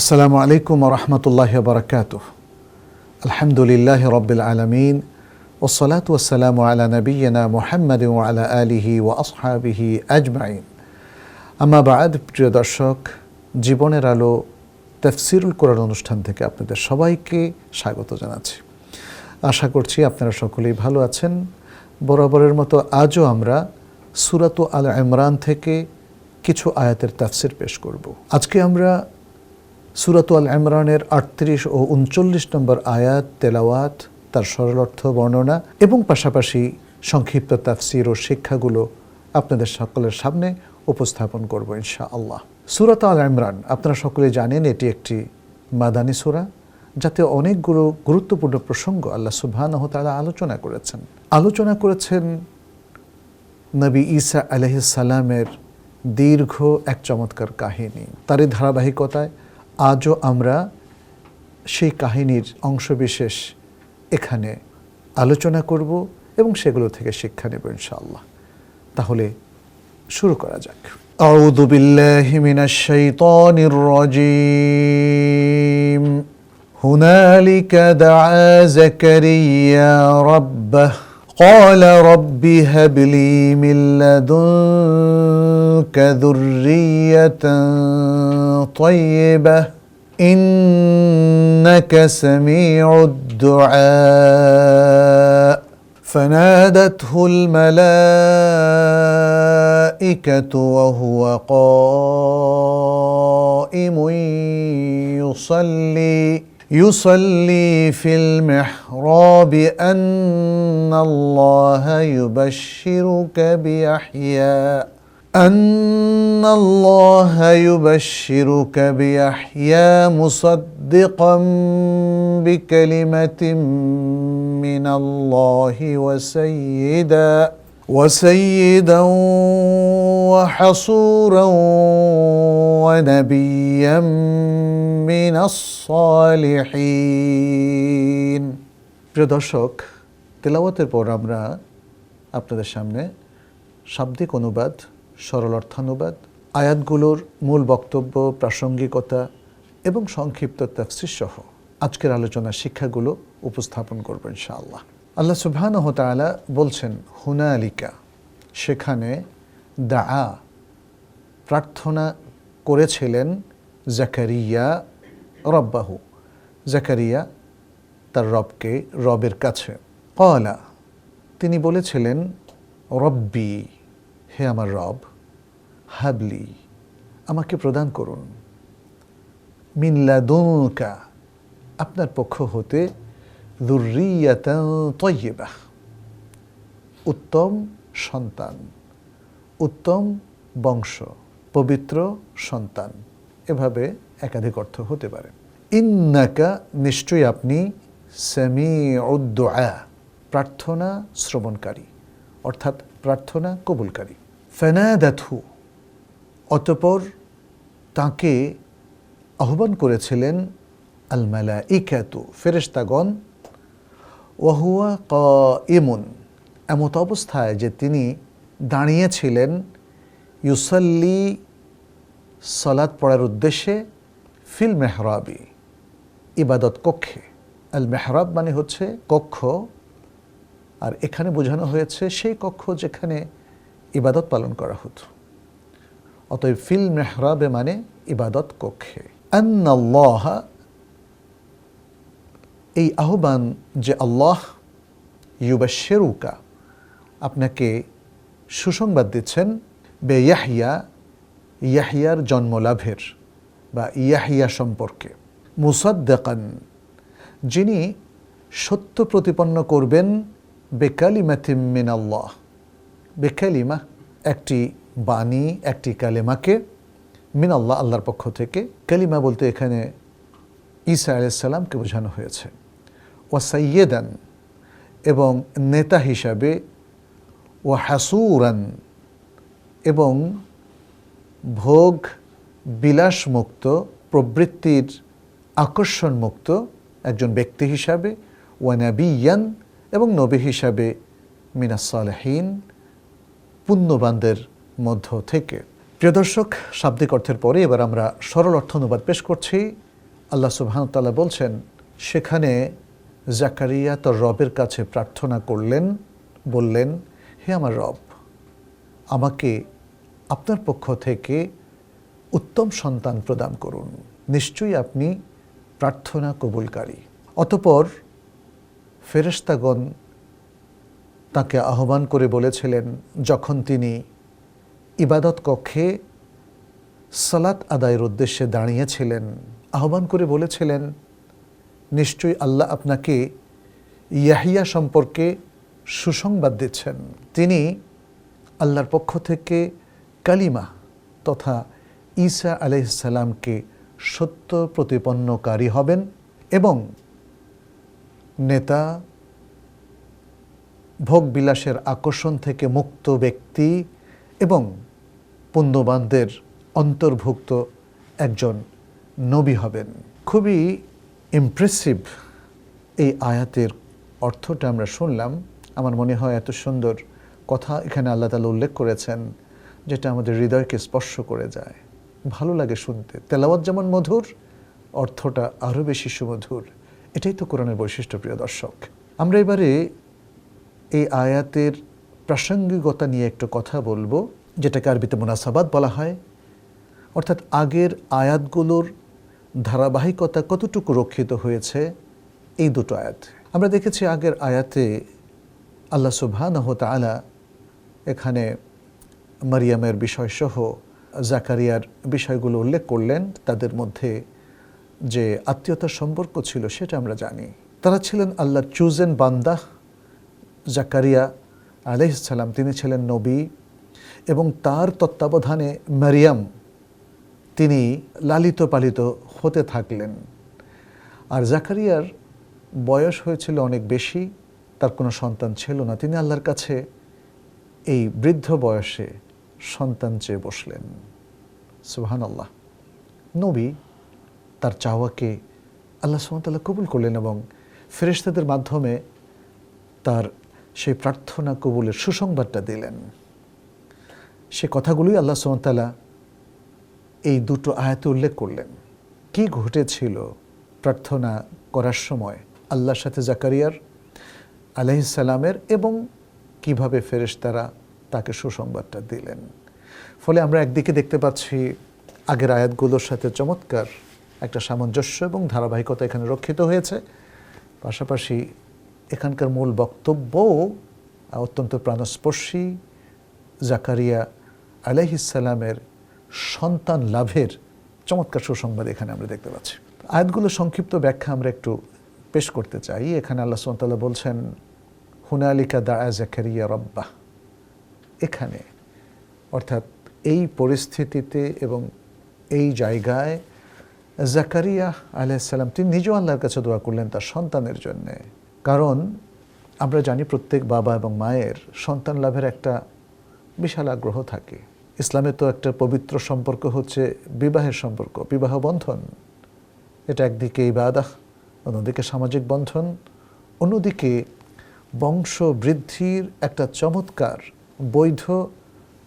আসসালামু আলাইকুম রহমতুল্লাহ বরকাত আলহামদুলিল্লাহ রবিল আলমিন ওসলাত ওসালাম আলা নবীনা মোহাম্মদ আলা আলিহি ও আসহাবিহি আজমাইন। আম্মা বাদ, প্রিয় দর্শক, জীবনের আলো তফসিরুল কোরআন অনুষ্ঠান থেকে আপনাদের সবাইকে স্বাগত জানাচ্ছি। আশা করছি আপনারা সকলেই ভালো আছেন। বরাবরের মতো আজও আমরা সুরাত আল ইমরান থেকে কিছু আয়াতের তাফসির পেশ করব। আজকে আমরা সুরাত আল ইমরানের আটত্রিশ ও উনচল্লিশ নম্বর আয়াত তেলাওয়াত, তার সরল অর্থ বর্ণনা এবং পাশাপাশি সংক্ষিপ্ত তাফসির ও শিক্ষাগুলো আপনাদের সকলের সামনে উপস্থাপন করব ইনশা আল্লাহ সুরাত আল ইমরান, আপনারা সকলে জানেন এটি একটি মাদানী সুরা যাতে অনেকগুলো গুরুত্বপূর্ণ প্রসঙ্গ আল্লাহ সুবহানাহু তারা আলোচনা করেছেন। আলোচনা করেছেন নবী ঈসা আলহিসাল্লামের দীর্ঘ এক চমৎকার কাহিনী। তারই ধারাবাহিকতায় আজও আমরা সেই কাহিনীর অংশবিশেষ এখানে আলোচনা করব এবং সেগুলো থেকে শিক্ষা নেব ইনশাআল্লাহ তাহলে শুরু করা যাক أعوذ بالله من الشيطان الرجيم هنالك دعا زكريا ربه قال رب هب لي من لدنك ذرية طيبة إنك سميع الدعاء. فنادته الملائكة وهو قائم يصلي. يصلي في المحراب أن الله يبشرك بيحيى. أن الله يبشرك بيحيى مصدقا بكلمة من الله وسيدا. وسيدا وحصورا ونبيا من الصالحين প্রিয় দর্শক তেলাওয়াতের পর আমরা আপনাদের সামনে শাব্দিক অনুবাদ সরল অর্থানুবাদ আয়াতগুলোর মূল বক্তব্য প্রাসঙ্গিকতা এবং সংক্ষিপ্ত তাফসির সহ আজকের আলোচনার শিক্ষাগুলো উপস্থাপন করব ইনশাআল্লাহ আল্লাহ সুবহানহ তাআলা বলছেন, হুনালিকা, সেখানে দা প্রার্থনা করেছিলেন জাকারিয়া রব্বাহু। জাকারিয়া তার রবকে, রবের কাছে। কলা তিনি বলেছিলেন, রব্বি, হে আমার রব, হাবলি, আমাকে প্রদান করুন। মিনলাদুকা আপনার পক্ষ হতে দুর্রিয়াতা তৈবাহ উত্তম সন্তান। উত্তম বংশ। পবিত্র সন্তান। এভাবে একাধিক অর্থ হতে পারে। ইন্নাকা নিশ্চয়ই আপনি সেমি উদ্দোয়া প্রার্থনা শ্রবণকারী, অর্থাৎ প্রার্থনা কবুলকারী। ফেনাদাথু অতপর তাকে আহ্বান করেছিলেন আলমালা ইকাতু ফেরেস্তাগণ ওয়াহুয়া ক ইমুন এমত অবস্থায় যে তিনি দাঁড়িয়েছিলেন ইউসাল্লি সলাদ পড়ার উদ্দেশ্যে ফিল মেহরাবি, ইবাদত কক্ষে। আল মেহরাব মানে হচ্ছে কক্ষ, আর এখানে বোঝানো হয়েছে সেই কক্ষ যেখানে ইবাদত পালন করা হতো। অতএব ফিল মেহরাবে মানে ইবাদত কক্ষে। আন্নাল্লাহ এই আহ্বান যে আল্লাহ ইউবাশেরুকা আপনাকে সুসংবাদ দিচ্ছেন বে ইয়াহিয়া, ইয়াহিয়ার জন্মলাভের বা ইয়াহিয়া সম্পর্কে। মুসাদ্দাকান, যিনি সত্য প্রতিপন্ন করবেন বেকালিমাথিম মিন আল্লাহ বেকালিমা একটি বাণী, একটি কালেমাকে মিন আল্লাহ আল্লাহর পক্ষ থেকে। কালিমা বলতে এখানে ঈসা আলাইসাল্লামকে বোঝানো হয়েছে। ও সাইয়েদান এবং নেতা হিসাবে ও হাসুরান এবং ভোগ বিলাসমুক্ত, প্রবৃত্তির আকর্ষণমুক্ত একজন ব্যক্তি হিসাবে, ওয়ানাবিয়ান এবং নবী হিসাবে মিনাসালহীন পুণ্যবানদের মধ্য থেকে। প্রিয় দর্শক, শাব্দিক অর্থের পরে এবার আমরা সরল অর্থ অনুবাদ পেশ করছি। আল্লাহ সুবাহতাল্লাহ বলছেন, সেখানে জাকারিয়া তোর রবের কাছে প্রার্থনা করলেন, বললেন, হে আমার রব, আমাকে আপনার পক্ষ থেকে উত্তম সন্তান প্রদান করুন। নিশ্চয়ই আপনি প্রার্থনা কবুলকারী। অতপর ফেরেশতাগণ তাকে আহ্বান করে বলেছিলেন, যখন তিনি ইবাদত কক্ষে সালাত আদায়ের উদ্দেশ্যে দাঁড়িয়েছিলেন, আহ্বান করে বলেছিলেন নিশ্চয়ই আল্লাহ আপনাকে ইয়াহিয়া সম্পর্কে সুসংবাদ দিচ্ছেন। তিনি আল্লাহর পক্ষ থেকে কালিমা তথা ঈসা আলাইসাল্লামকে সত্য প্রতিপন্নকারী হবেন এবং নেতা, ভোগবিলাসের আকর্ষণ থেকে মুক্ত ব্যক্তি এবং পুণ্যবানদের অন্তর্ভুক্ত একজন নবী হবেন। খুবই ইমপ্রেসিভ এই আয়াতের অর্থটা আমরা শুনলাম। আমার মনে হয় এত সুন্দর কথা এখানে আল্লাহ তালা উল্লেখ করেছেন, যেটা আমাদের হৃদয়কে স্পর্শ করে যায়। ভালো লাগে শুনতে। তেলাওয়াত যেমন মধুর, অর্থটা আরও বেশি সুমধুর। এটাই তো কোরআনের বৈশিষ্ট্য, প্রিয় দর্শক। আমরা এবারে এই আয়াতের প্রাসঙ্গিকতা নিয়ে একটু কথা বলব, যেটাকে আরবিতে মোনাসাবাদ বলা হয়। অর্থাৎ আগের আয়াতগুলোর ধারাবাহিকতা কতটুকু রক্ষিত হয়েছে? এই দুটো আয়াত। আমরা দেখেছি আগের আয়াতে আল্লাহ সুবহানাহু তাআলা এখানে মারিয়ামের বিষয়সহ জাকারিয়ার বিষয়গুলো উল্লেখ করলেন। তাদের মধ্যে যে আত্মীয়তার সম্পর্ক ছিল সেটা আমরা জানি। তারা ছিলেন আল্লাহ চুজেন বান্দা। জাকারিয়া আলাইসালাম তিনি ছিলেন নবী এবং তার তত্ত্বাবধানে মারিয়াম তিনি লালিত পালিত হতে থাকলেন। আর জাকারিয়ার বয়স হয়েছিল অনেক বেশি, তার কোনো সন্তান ছিল না। তিনি আল্লাহর কাছে এই বৃদ্ধ বয়সে সন্তান চেয়ে বসলেন। সুহান আল্লাহ নবী তার চাওয়াকে আল্লাহ সুমতাল্লাহ কবুল করলেন এবং ফেরেশতাদের মাধ্যমে তার সেই প্রার্থনা কবুলের সুসংবাদটা দিলেন। সে কথাগুলোই আল্লাহ সুমতাল্লাহ এই দুটো আয়াতে উল্লেখ করলেন। কি ঘটেছিল প্রার্থনা করার সময়? আল্লাহর সাথে জাকারিয়ার আলাইসালামের এবং কীভাবে ফেরেশতারা তাকে সুসংবাদটা দিলেন? ফলে আমরা একদিকে দেখতে পাচ্ছি আগের আয়াতগুলোর সাথে চমৎকার একটা সামঞ্জস্য এবং ধারাবাহিকতা এখানে রক্ষিত হয়েছে। পাশাপাশি এখানকার মূল বক্তব্যও অত্যন্ত প্রাণস্পর্শী। জাকারিয়া আলাইহিসালামের সন্তান লাভের চমৎকার সুসংবাদ এখানে আমরা দেখতে পাচ্ছি। আয়াতগুলো সংক্ষিপ্ত ব্যাখ্যা আমরা একটু পেশ করতে চাই। এখানে আল্লাহ সুমতাল্লাহ বলছেন, হুনালিকা দা জাকারিয়া রব্বা। এখানে, অর্থাৎ এই পরিস্থিতিতে এবং এই জায়গায় জাকারিয়া আলাইসাল্লাম তিনি নিজেও আল্লাহর কাছে দোয়া করলেন তার সন্তানের জন্যে। কারণ আমরা জানি প্রত্যেক বাবা এবং মায়ের সন্তান লাভের একটা বিশাল আগ্রহ থাকে। ইসলামে তো একটা পবিত্র সম্পর্ক হচ্ছে বিবাহের সম্পর্ক, বিবাহ বন্ধন। এটা একদিকে ইবাদাহ, অন্যদিকে সামাজিক বন্ধন, অন্যদিকে বংশ বৃদ্ধির একটা চমৎকার, বৈধ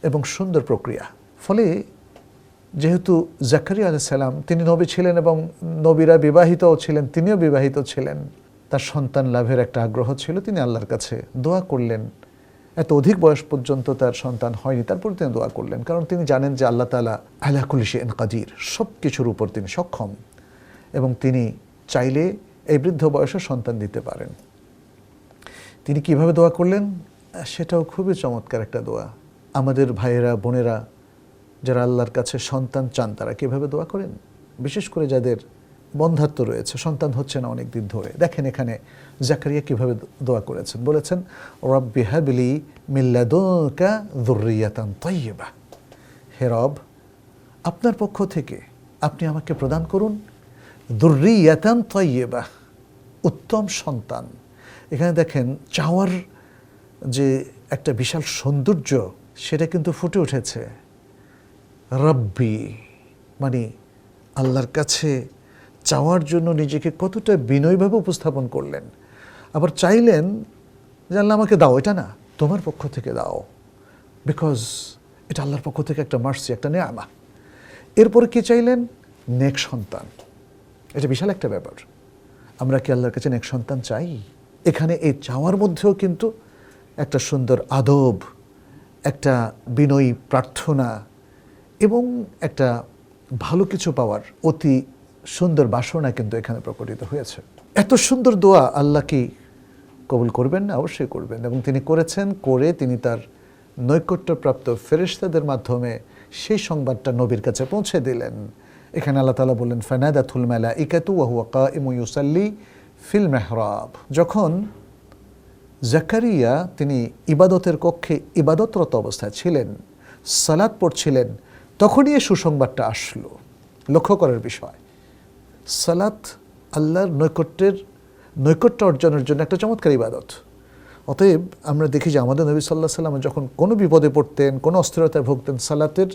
এবং সুন্দর প্রক্রিয়া। ফলে যেহেতু জাকারিয়া আলাইসাল্লাম তিনি নবী ছিলেন এবং নবীরা বিবাহিতও ছিলেন, তিনিও বিবাহিত ছিলেন, তার সন্তান লাভের একটা আগ্রহ ছিল, তিনি আল্লাহর কাছে দোয়া করলেন। এত অধিক বয়স পর্যন্ত তার সন্তান হয়নি, তারপর তিনি দোয়া করলেন। কারণ তিনি জানেন যে আল্লাহ তালা আলাকুলিশে এন কাদির সব কিছুর উপর তিনি সক্ষম এবং তিনি চাইলে এই বৃদ্ধ বয়সে সন্তান দিতে পারেন। তিনি কীভাবে দোয়া করলেন? সেটাও খুবই চমৎকার একটা দোয়া। আমাদের ভাইয়েরা, বোনেরা যারা আল্লাহর কাছে সন্তান চান, তারা কীভাবে দোয়া করেন? বিশেষ করে যাদের বন্ধাত্ম রয়েছে, সন্তান হচ্ছে না অনেক দিন ধরে। দেখেন এখানে জাকারিয়া কীভাবে দোয়া করেছেন। বলেছেন, রব্বি হাবিলি মিল্লাদুকা দুর্রিয়াতান তৈবা হে রব, আপনার পক্ষ থেকে আপনি আমাকে প্রদান করুন দুর্রিয়াতান তৈবা উত্তম সন্তান। এখানে দেখেন, চাওয়ার যে একটা বিশাল সৌন্দর্য, সেটা কিন্তু ফুটে উঠেছে। রব্বি মানে আল্লাহর কাছে চাওয়ার জন্য নিজেকে কতটা বিনয়ভাবে উপস্থাপন করলেন। আবার চাইলেন যে আল্লাহ আমাকে দাও, এটা না, তোমার পক্ষ থেকে দাও। বিকজ এটা আল্লাহর পক্ষ থেকে একটা মার্সি, একটা নেয়ামা। এরপরে কি চাইলেন? নেক সন্তান। এটা বিশাল একটা ব্যাপার। আমরা কি আল্লাহর কাছে নেক সন্তান চাই? এখানে এই চাওয়ার মধ্যেও কিন্তু একটা সুন্দর আদব, একটা বিনয়ী প্রার্থনা এবং একটা ভালো কিছু পাওয়ার অতি সুন্দর বাসনা কিন্তু এখানে প্রকটিত হয়েছে। এত সুন্দর দোয়া আল্লাহ কি কবুল করবেন? না অবশ্যই করবেন। এবং তিনি করেছেন, করে তিনি তার নৈকট্যপ্রাপ্ত ফেরেশতাদের মাধ্যমে সেই সংবাদটা নবীর কাছে পৌঁছে দিলেন। এখানে আল্লাহ তালা বললেন, ফানাদাতুল মেলা ইকাতু ওয়াহুয়া কা ইমুসাল্লি ফিল মেহরাব। যখন জাকারিয়া, তিনি ইবাদতের কক্ষে ইবাদতরত অবস্থায় ছিলেন সালাদ পড়ছিলেন, তখনই এই সুসংবাদটা আসলো। লক্ষ্য করার বিষয় সালাত আল্লাহর নৈকট্যের, নৈকট্য অর্জনের জন্য একটা চমৎকার ইবাদত। অতএব আমরা দেখি যে আমাদের নবী সাল্লাহ সাল্লাম যখন কোনো বিপদে পড়তেন, কোনো অস্থিরতায় ভুগতেন, সালাতের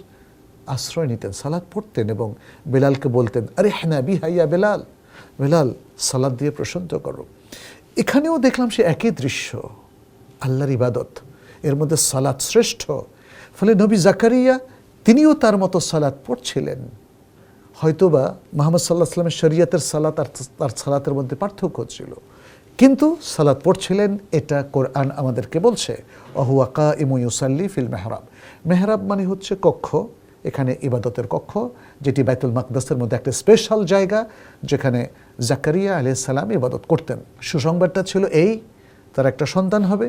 আশ্রয় নিতেন সালাদ পড়তেন এবং বেলালকে বলতেন, আরে হ্যাঁ বি হাইয়া বেলাল। বেলাল সালাদ দিয়ে প্রশান্ত করো। এখানেও দেখলাম সে একই দৃশ্য, আল্লাহর ইবাদত। এর মধ্যে সালাদ শ্রেষ্ঠ। ফলে নবী জাকারিয়া তিনিও তার মতো সালাদ পড়ছিলেন। হয়তোবা মোহাম্মদ সাল্লাহ সাল্লামের শরিয়তের সালাত আর তার সালাতের মধ্যে পার্থক্য ছিল। কিন্তু সালাত পড়ছিলেন, এটা কোরআন আমাদেরকে বলছে অহুয়াকা ইমুয়ুসাল্লি ফিল মেহরাব। মেহরাব মানে হচ্ছে কক্ষ, এখানে ইবাদতের কক্ষ, যেটি বাইতুল মাকদাসের মধ্যে একটা স্পেশাল জায়গা, যেখানে জাকারিয়া আলিয়া সালাম ইবাদত করতেন। সুসংবাদটা ছিল এই, তার একটা সন্তান হবে।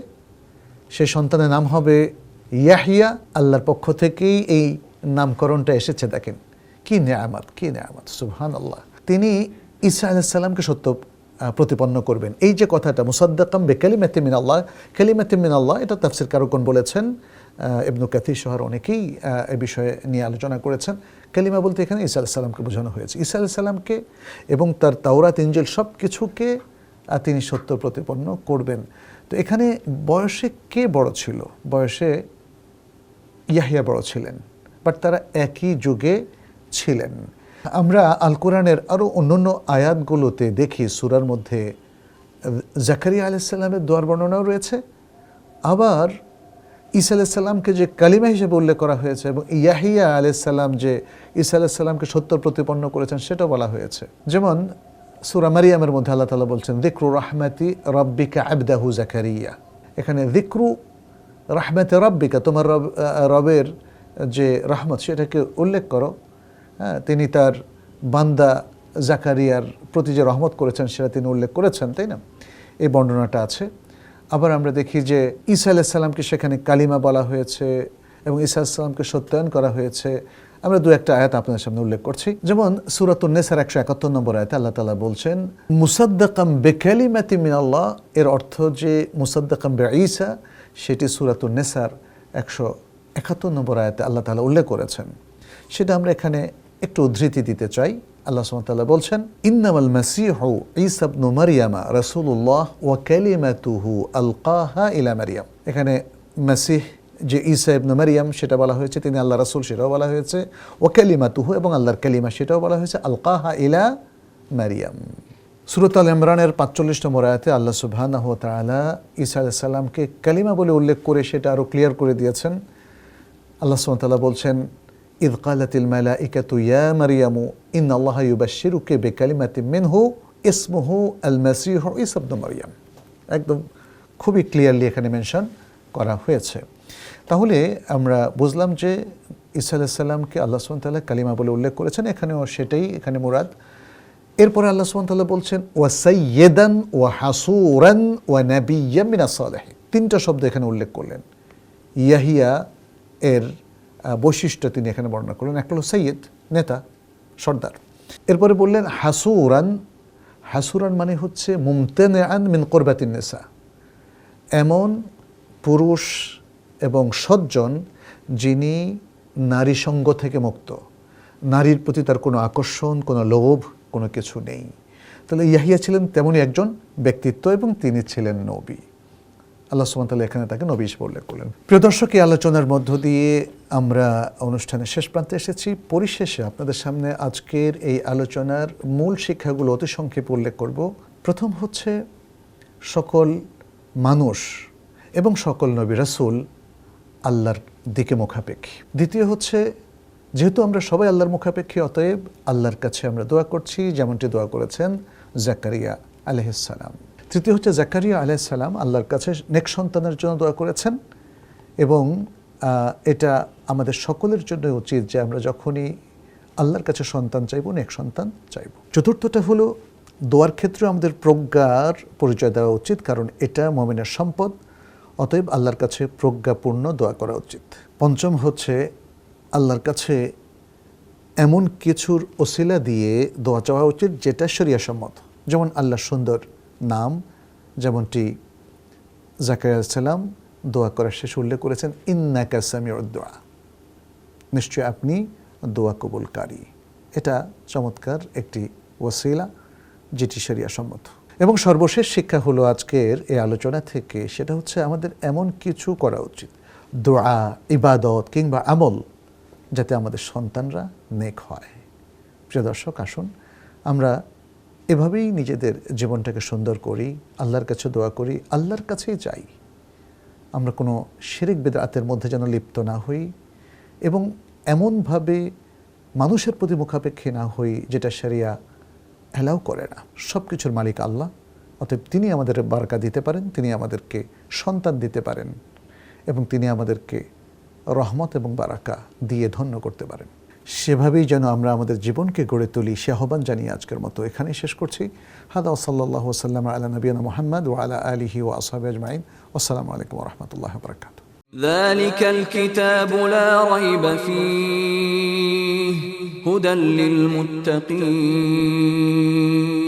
সেই সন্তানের নাম হবে ইয়াহিয়া আল্লাহর পক্ষ থেকেই এই নামকরণটা এসেছে, দেখেন। কি নেয়ামত কি নেয়ামত? সুবহান আল্লাহ তিনি ঈসা আলাইসাল্লামকে সত্য প্রতিপন্ন করবেন। এই যে কথাটা, মুসাদ্দাকাম বে কালিমাতে মিন আল্লাহ কালিমাতে মিন আল্লাহ এটা তাফসির কারকন বলেছেন ইবনু কাতির শহর অনেকেই এ বিষয়ে নিয়ে আলোচনা করেছেন। কালিমা বলতে এখানে ঈসা আলাইসাল্লামকে বোঝানো হয়েছে। ঈসা আলাইসাল্লামকে এবং তার তাওরাত ইঞ্জিল সব কিছুকে তিনি সত্য প্রতিপন্ন করবেন। তো এখানে বয়সে কে বড় ছিল? বয়সে ইয়াহিয়া বড় ছিলেন। বাট তারা একই যুগে ছিলেন আমরা আল কোরআনের আরও অন্যান্য আয়াতগুলোতে দেখি, সুরার মধ্যে জাকারিয়া আলাইসাল্লামের দোয়ার বর্ণনাও রয়েছে। আবার ঈসা আলাইসাল্লামকে যে কালিমা হিসেবে উল্লেখ করা হয়েছে এবং ইয়াহিয়া আলাইসাল্লাম যে ঈসা আলাইসাল্লামকে সত্য প্রতিপন্ন করেছেন সেটা বলা হয়েছে। যেমন সুরা মারিয়ামের মধ্যে আল্লাহ তালা বলছেন দিক্রু রাহমাতি রব্বিকা আবদাহু জাকারিয়া। এখানে দিক্রু রাহমাতে রব্বিকা, তোমার রব রবের যে রহমত, সেটাকে উল্লেখ করো। হ্যাঁ তিনি তার বান্দা জাকারিয়ার প্রতি যে রহমত করেছেন সেটা তিনি উল্লেখ করেছেন, তাই না? এই বর্ণনাটা আছে। আবার আমরা দেখি যে ঈসা আলাইসাল্লামকে সেখানে কালিমা বলা হয়েছে এবং ঈসা আলাইসাল্লামকে সত্যায়ন করা হয়েছে। আমরা দু একটা আয়াত আপনাদের সামনে উল্লেখ করছি। যেমন সুরাতুন নেসার একশো একাত্তর নম্বর আয়াতে আল্লাহ তালা বলছেন, মুসাদ্দাকাম বেকালি বেকালিমাতি মিনাল্লাহ। এর অর্থ যে মুসাদ্দাকাম বে ঈসা সেটি সুরাতুন নেসার একশো একাত্তর নম্বর আয়াতে আল্লাহ তালা উল্লেখ করেছেন। সেটা আমরা এখানে একটু উদ্ধৃতি দিতে চাই। আল্লাহ সুবহানাহু বলছেন, ইন্নামাল মাসিহু ঈসা ইবনু মারইয়ামা রাসূলুল্লাহ ওয়া কালিমাতুহু আলকাহা ইলা মারিয়াম। এখানে মাসিহ যে ঈসা ইবনু মারইয়াম সেটা বলা হয়েছে, তিনি আল্লাহ রাসূল সেটাও বলা হয়েছে। ওয়া কালিমাতুহু এবং আল্লাহর কালিমা সেটাও বলা হয়েছে, আলকাহা ইলা মারিয়াম। সুরত আল ইমরানের পাঁচচল্লিশ নম্বর আল্লাহ তাআলা ঈসা আলাইহিস সালামকে কালিমা বলে উল্লেখ করে সেটা আরও ক্লিয়ার করে দিয়েছেন। আল্লাহ সুবহানাহু বলছেন إذ قالت الملائكة يا مريم إن الله يبشرك بكلمة منه اسمه المسيح عيسى ابن مريم একদম খুবই ক্লিয়ারলি এখানে মেনশন করা হয়েছে তাহলে আমরা বুঝলাম যে ঈসা আলাইসাল্লামকে আল্লাহ সুবহানাহু কালিমা বলে উল্লেখ করেছেন এখানেও সেটাই এখানে মুরাদ এরপরে আল্লাহ সুবহানাহু বলছেন ওয়া সাইয়্যিদান ওয়া হাসুরান ওয়া নাবিয়্যাম মিনাস সালিহিন তিনটা শব্দ এখানে উল্লেখ করলেন ইয়াহিয়া এর আহ, বৈশিষ্ট্য তিনি এখানে বর্ণনা করলেন। একটা হলো সৈয়দ, নেতা, সর্দার। এরপরে বললেন, হাসুরান হাসুরান মানে হচ্ছে মুমতেনে আন মিন কোরবাতিন নেসা। এমন পুরুষ এবং সজ্জন যিনি নারী সঙ্গ থেকে মুক্ত। নারীর প্রতি তার কোনো আকর্ষণ, কোনো লোভ, কোনো কিছু নেই। তাহলে ইয়াহিয়া ছিলেন তেমনই একজন ব্যক্তিত্ব এবং তিনি ছিলেন নবী। আল্লাহ সুমতাল এখানে তাকে নবী হিসেবে উল্লেখ করলেন। প্রিয় দর্শক, এই আলোচনার মধ্য দিয়ে আমরা অনুষ্ঠানের শেষ প্রান্তে এসেছি। পরিশেষে আপনাদের সামনে আজকের এই আলোচনার মূল শিক্ষাগুলো অতি সংক্ষেপে উল্লেখ করব। প্রথম হচ্ছে, সকল মানুষ এবং সকল নবী রাসূল আল্লাহর দিকে মুখাপেক্ষী। দ্বিতীয় হচ্ছে, যেহেতু আমরা সবাই আল্লাহর মুখাপেক্ষী, অতএব আল্লাহর কাছে আমরা দোয়া করছি। যেমনটি দোয়া করেছেন জাকারিয়া আলহিসাল্লাম তৃতীয় হচ্ছে জাকারিয়া আলহিসাল্লাম আল্লাহর কাছে নেক সন্তানের জন্য দোয়া করেছেন এবং এটা আমাদের সকলের জন্য উচিত যে আমরা যখনই আল্লাহর কাছে সন্তান চাইব, নেক সন্তান চাইব। চতুর্থটা হলো, দোয়ার ক্ষেত্রে আমাদের প্রজ্ঞার পরিচয় দেওয়া উচিত, কারণ এটা মমিনের সম্পদ, অতএব আল্লাহর কাছে প্রজ্ঞাপূর্ণ দোয়া করা উচিত। পঞ্চম হচ্ছে, আল্লাহর কাছে এমন কিছুর ওসিলা দিয়ে দোয়া চাওয়া উচিত যেটা শরিয়াসম্মত। যেমন আল্লাহ সুন্দর নাম, যেমনটি জাকারিয়া সালাম দোয়া করার শেষে উল্লেখ করেছেন, ইন্নাকা সামিউর দোয়া নিশ্চয় আপনি দোয়া কবুলকারী। এটা চমৎকার একটি ওসিলা যেটি শরিয়া সম্মত। এবং সর্বশেষ শিক্ষা হলো আজকের এই আলোচনা থেকে, সেটা হচ্ছে আমাদের এমন কিছু করা উচিত। দোয়া ইবাদত কিংবা আমল, যাতে আমাদের সন্তানরা নেক হয়। প্রিয় দর্শক, আসুন আমরা এভাবেই নিজেদের জীবনটাকে সুন্দর করি, আল্লাহর কাছে দোয়া করি, আল্লাহর কাছেই চাই আমরা কোনো শিরিক বেদাতের মধ্যে যেন লিপ্ত না হই এবং এমনভাবে মানুষের প্রতি মুখাপেক্ষী না হই যেটা শরিয়া অ্যালাউ করে না। সব কিছুর মালিক আল্লাহ, অতএব তিনি আমাদের বারকা দিতে পারেন, তিনি আমাদেরকে সন্তান দিতে পারেন এবং তিনি আমাদেরকে রহমত এবং বারাকা দিয়ে ধন্য করতে পারেন। সেভাবেই যেন আমরা আমাদের জীবনকে গড়ে তুলি সে আহ্বান জানিয়ে আজকের মতো এখানেই শেষ করছি হাদা সাল্লাহ সাল্লাম আলা নবীনা মোহাম্মদ ও আলা আলিহি ও আসাব আজমাইন আসসালামু আলাইকুম রহমতুল্লাহ বরকাত ذلك الكتاب لا ريب فيه هدى للمتقين